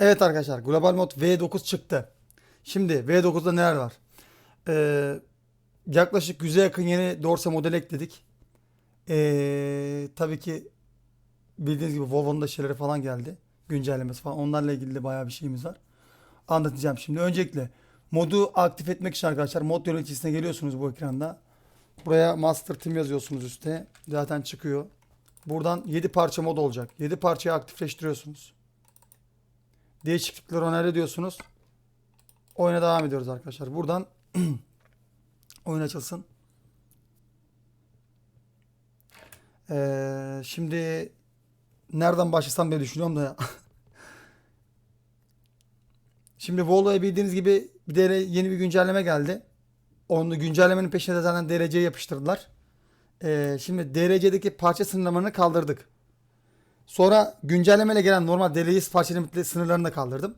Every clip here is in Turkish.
Evet arkadaşlar global mod V9 çıktı. Şimdi V9'da neler var? Ee, yaklaşık 100'e yakın yeni dorsa model ekledik. Ee, tabii ki bildiğiniz gibi Volvo'nun da şeyleri falan geldi. Güncellemesi falan. Onlarla ilgili de bayağı bir şeyimiz var. Anlatacağım şimdi. Öncelikle modu aktif etmek için arkadaşlar mod yöneticisine geliyorsunuz bu ekranda. Buraya Master Team yazıyorsunuz üstte. Zaten çıkıyor. Buradan 7 parça mod olacak. 7 parçayı aktifleştiriyorsunuz. Değişiklikleri onayla diyorsunuz. Oyuna devam ediyoruz arkadaşlar. Buradan oyun açılsın. Ee, şimdi nereden başlasam diye düşünüyorum da ya. Şimdi Volvo'ya bildiğiniz gibi bir de yeni bir güncelleme geldi. Onu güncellemenin peşine de zaten DRC'ye yapıştırdılar. Ee, şimdi DRC'deki parça sınırlamalarını kaldırdık. Sonra güncellemeyle gelen normal DLS parça limitli sınırlarını da kaldırdım.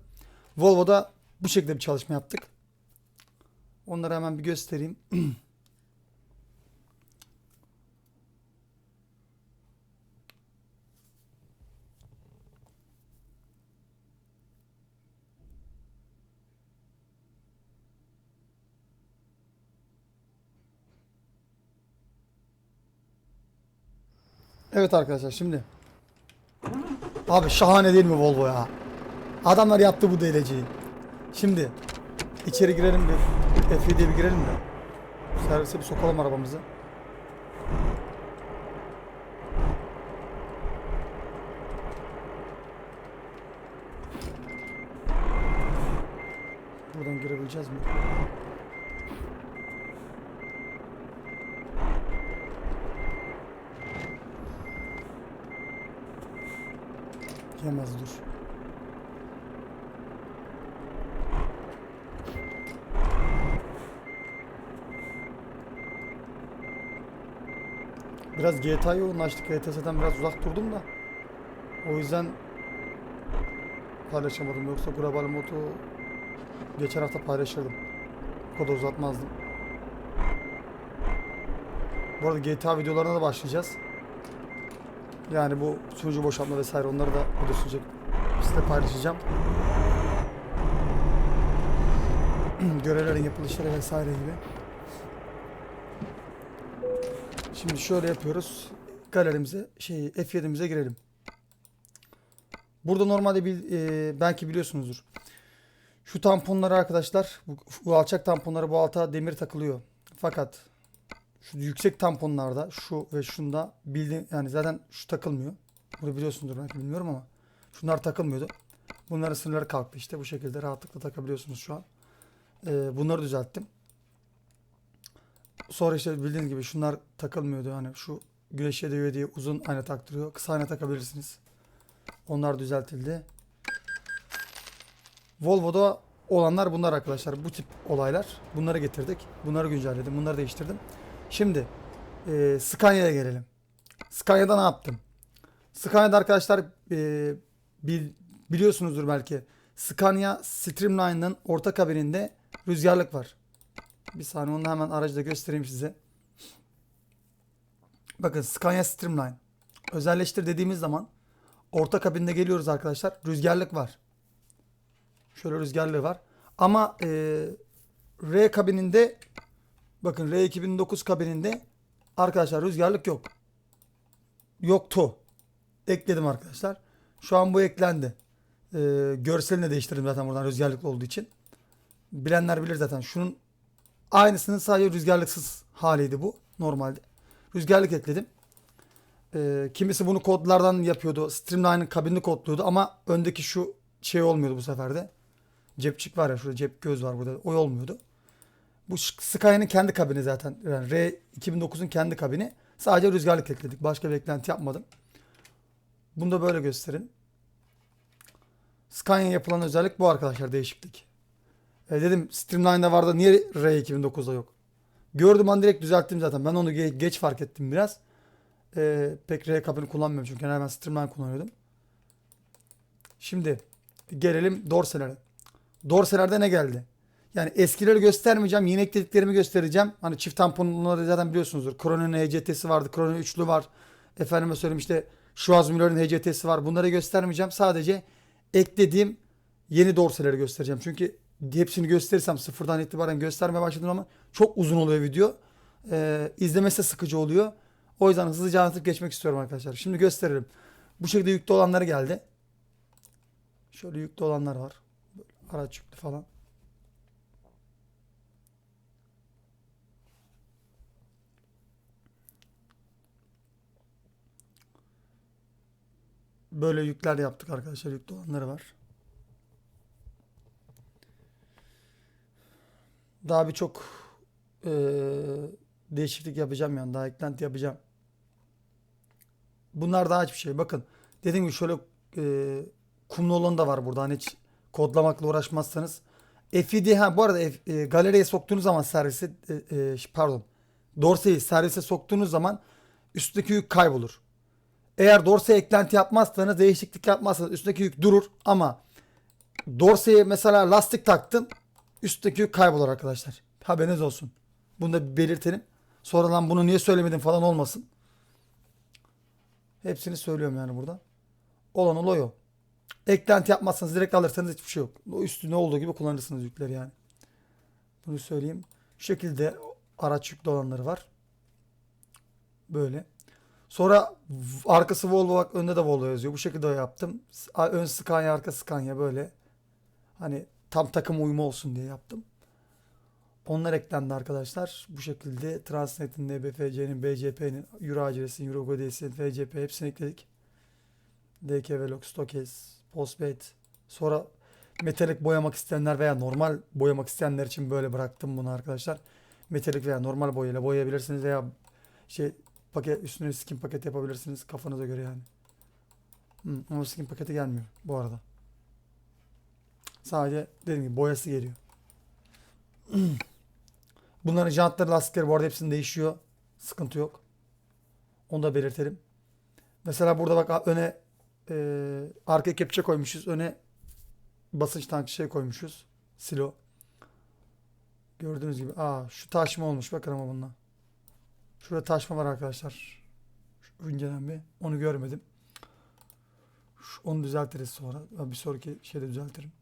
Volvo'da bu şekilde bir çalışma yaptık. Onları hemen bir göstereyim. Evet arkadaşlar şimdi. Abi şahane değil mi Volvo ya? Adamlar yaptı bu DLC'yi. Şimdi içeri girelim bir. F7'ye bir girelim de. Servise bir sokalım arabamızı. Buradan girebileceğiz mi? Yemez. Biraz GTA yoğunlaştık. GTS'den biraz uzak durdum da. O yüzden paylaşamadım. Yoksa global modu geçen hafta paylaşırdım. Bu kadar uzatmazdım. Bu arada GTA videolarına da başlayacağız. Yani bu sunucu boşaltma vesaire onları da çekip size paylaşacağım. Görevlerin yapılışları vesaire gibi. Şimdi şöyle yapıyoruz. Galerimize, şey F7'mize girelim. Burada normalde bil, e, belki biliyorsunuzdur. Şu tamponları arkadaşlar, bu, bu alçak tamponlara bu alta demir takılıyor. Fakat şu yüksek tamponlarda şu ve şunda bildiğin yani zaten şu takılmıyor. Bunu biliyorsunuzdur belki bilmiyorum ama şunlar takılmıyordu. Bunların sınırları kalktı işte bu şekilde rahatlıkla takabiliyorsunuz şu an. Ee, bunları düzelttim. Sonra işte bildiğiniz gibi şunlar takılmıyordu. Hani şu güneşe değiyor diye uzun ayna taktırıyor. Kısa ayna takabilirsiniz. Onlar düzeltildi. Volvo'da olanlar bunlar arkadaşlar. Bu tip olaylar. Bunları getirdik. Bunları güncelledim. Bunları değiştirdim. Şimdi e, Scania'ya gelelim. Scania'da ne yaptım? Scania'da arkadaşlar e, bil, biliyorsunuzdur belki. Scania Streamline'ın orta kabininde rüzgarlık var. Bir saniye onu hemen aracda göstereyim size. Bakın Scania Streamline. Özelleştir dediğimiz zaman orta kabinde geliyoruz arkadaşlar. Rüzgarlık var. Şöyle rüzgarlığı var. Ama e, R kabininde bakın R 2009 kabininde arkadaşlar rüzgarlık yok. Yoktu. Ekledim arkadaşlar. Şu an bu eklendi. E, görselini de değiştirdim zaten buradan rüzgarlıklı olduğu için. Bilenler bilir zaten. Şunun aynısının sadece rüzgarlıksız haliydi bu normalde. Rüzgarlık ekledim. E, kimisi bunu kodlardan yapıyordu. Streamline'ın kabinini kodluyordu ama öndeki şu şey olmuyordu bu sefer de. Cepçik var ya şurada cep göz var burada. O olmuyordu. Bu Skya'nın kendi kabini zaten. Yani R 2009'un kendi kabini. Sadece rüzgarlık ekledik. Başka bir eklenti yapmadım. Bunu da böyle gösterin. Scania yapılan özellik bu arkadaşlar değişiklik. E dedim Streamline'da vardı niye R 2009'da yok? Gördüm an direkt düzelttim zaten. Ben onu ge- geç fark ettim biraz. E, pek R kabini kullanmıyorum çünkü genelde ben Streamline kullanıyordum. Şimdi gelelim dorselere. Dorselerde ne geldi? Yani eskileri göstermeyeceğim. Yeni eklediklerimi göstereceğim. Hani çift tamponları zaten biliyorsunuzdur. Krono'nun HCT'si vardı. Krono üçlü var. Efendime söyleyeyim işte Schwarzmüller'in HCT'si var. Bunları göstermeyeceğim. Sadece eklediğim yeni dorseleri göstereceğim. Çünkü hepsini gösterirsem sıfırdan itibaren göstermeye başladım ama çok uzun oluyor video. Ee, izlemesi de sıkıcı oluyor. O yüzden hızlıca anlatıp geçmek istiyorum arkadaşlar. Şimdi gösterelim. Bu şekilde yüklü olanları geldi. Şöyle yüklü olanlar var. Böyle araç yüklü falan. Böyle yükler yaptık arkadaşlar. Yüklü olanları var. Daha birçok eee, değişiklik yapacağım yani. Daha eklenti yapacağım. Bunlar daha hiçbir şey. Bakın dediğim gibi şöyle eee kumlu olan da var burada. Hani hiç kodlamakla uğraşmazsanız. FID ha bu arada F- e, galeriye soktuğunuz zaman servise e, e, pardon dorseyi servise soktuğunuz zaman üstteki yük kaybolur. Eğer dorseye eklenti yapmazsanız değişiklik yapmazsanız üstteki yük durur ama dorseye mesela lastik taktın üstteki yük kaybolur arkadaşlar. Haberiniz olsun. Bunu da belirtelim. Sonradan bunu niye söylemedin falan olmasın. Hepsini söylüyorum yani burada. Olan olay o. Eklenti yapmazsanız direkt alırsanız hiçbir şey yok. O üstüne olduğu gibi kullanırsınız yükleri yani. Bunu söyleyeyim. Şu şekilde araç yüklü olanları var. Böyle. Sonra arkası Volvo bak önde de Volvo yazıyor. Bu şekilde yaptım. Ön Scania arka Scania böyle. Hani tam takım uyumu olsun diye yaptım. Onlar eklendi arkadaşlar. Bu şekilde Transnet'in, NBFC'nin, BCP'nin, Euro ACS'in, Euro GDS'in, FCP hepsini ekledik. DK Velox, Stokes, Postpaid. Sonra metalik boyamak isteyenler veya normal boyamak isteyenler için böyle bıraktım bunu arkadaşlar. Metalik veya normal boyayla boyayabilirsiniz veya şey paket üstüne skin paket yapabilirsiniz kafanıza göre yani. Hı, ama skin paketi gelmiyor bu arada. Sadece dediğim gibi boyası geliyor. Bunların jantları, lastikleri bu arada hepsinin değişiyor. Sıkıntı yok. Onu da belirtelim. Mesela burada bak öne e, arkaya kepçe koymuşuz. Öne basınç tankı şey koymuşuz. Silo. Gördüğünüz gibi. Aa şu taşma olmuş. Bakın ama bununla. Şurada taşma var arkadaşlar. Şu inceden bir. Onu görmedim. Şu- onu düzeltiriz sonra. Bir sonraki şeyde düzeltirim.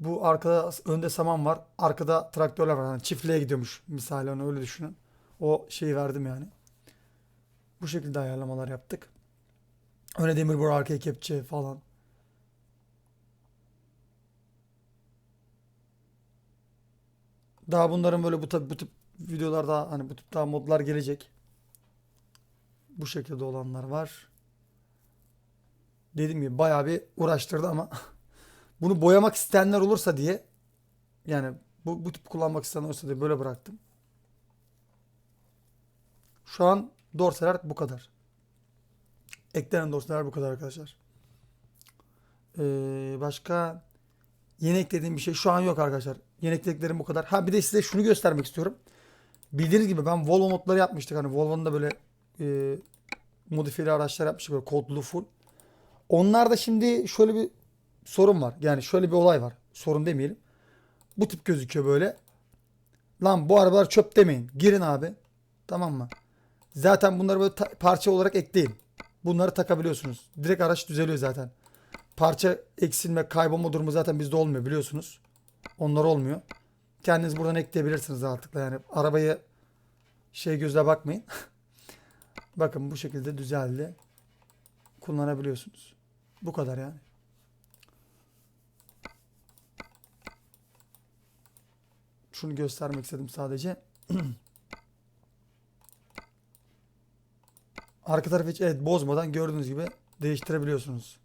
Bu arkada önde saman var. Arkada traktörler var. Yani çiftliğe gidiyormuş. Misali onu öyle düşünün. O şeyi verdim yani. Bu şekilde ayarlamalar yaptık. Öne demir boru arkaya kepçe falan. Daha bunların böyle bu bu tip videolarda hani bu tip daha modlar gelecek. Bu şekilde olanlar var. Dediğim gibi bayağı bir uğraştırdı ama bunu boyamak isteyenler olursa diye yani bu, bu tip kullanmak isteyenler olursa diye böyle bıraktım. Şu an dorseler bu kadar. Eklenen dorseler bu kadar arkadaşlar. Ee, başka yeni eklediğim bir şey şu an yok arkadaşlar. Yeni eklediklerim bu kadar. Ha bir de size şunu göstermek istiyorum. Bildiğiniz gibi ben Volvo modları yapmıştık. Hani Volvo'nun da böyle e, modifiyeli araçlar yapmıştık böyle kodlu full. Onlarda şimdi şöyle bir sorun var. Yani şöyle bir olay var. Sorun demeyelim. Bu tip gözüküyor böyle. Lan bu arabalar çöp demeyin. Girin abi. Tamam mı? Zaten bunları böyle parça olarak ekleyin. Bunları takabiliyorsunuz. Direkt araç düzeliyor zaten. Parça eksilme, kaybolma durumu zaten bizde olmuyor biliyorsunuz. Onlar olmuyor. Kendiniz buradan ekleyebilirsiniz rahatlıkla yani. Arabayı şey gözle bakmayın. Bakın bu şekilde düzeldi. Kullanabiliyorsunuz. Bu kadar yani. Şunu göstermek istedim sadece. Arka tarafı hiç evet bozmadan gördüğünüz gibi değiştirebiliyorsunuz.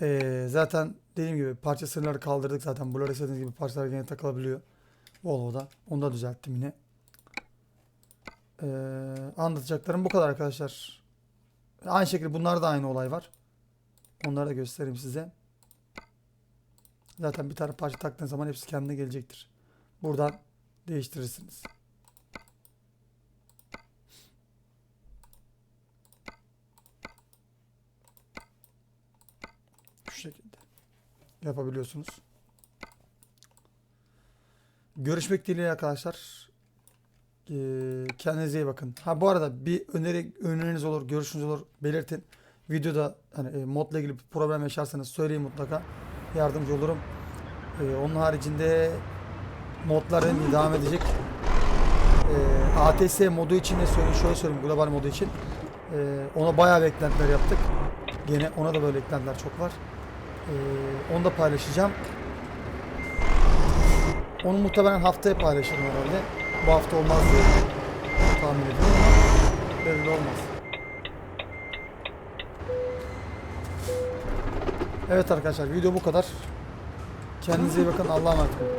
Ee, zaten dediğim gibi parça sınırları kaldırdık zaten. Bunlar istediğiniz gibi parçalar yine takılabiliyor. Volvo'da. Onu da düzelttim yine. Ee, anlatacaklarım bu kadar arkadaşlar. Aynı şekilde bunlar da aynı olay var. Onları da göstereyim size. Zaten bir tane parça taktığınız zaman hepsi kendine gelecektir. Buradan değiştirirsiniz. Şu şekilde yapabiliyorsunuz. Görüşmek dileğiyle arkadaşlar. Ee, kendinize iyi bakın. Ha bu arada bir öneri öneriniz olur, görüşünüz olur belirtin. videoda hani e, modla ilgili bir problem yaşarsanız söyleyin mutlaka. Yardımcı olurum. E, onun haricinde modlar devam edecek. E, ATS modu için de söyleyeyim, şöyle söyleyeyim global modu için. E, ona bayağı beklentiler yaptık. Gene ona da böyle eklentiler çok var. E, onu da paylaşacağım. Onu muhtemelen haftaya paylaşırım herhalde. Bu hafta olmaz diye tahmin ediyorum ama belli olmaz. Evet arkadaşlar video bu kadar. Kendinize iyi bakın. Allah'a emanet olun.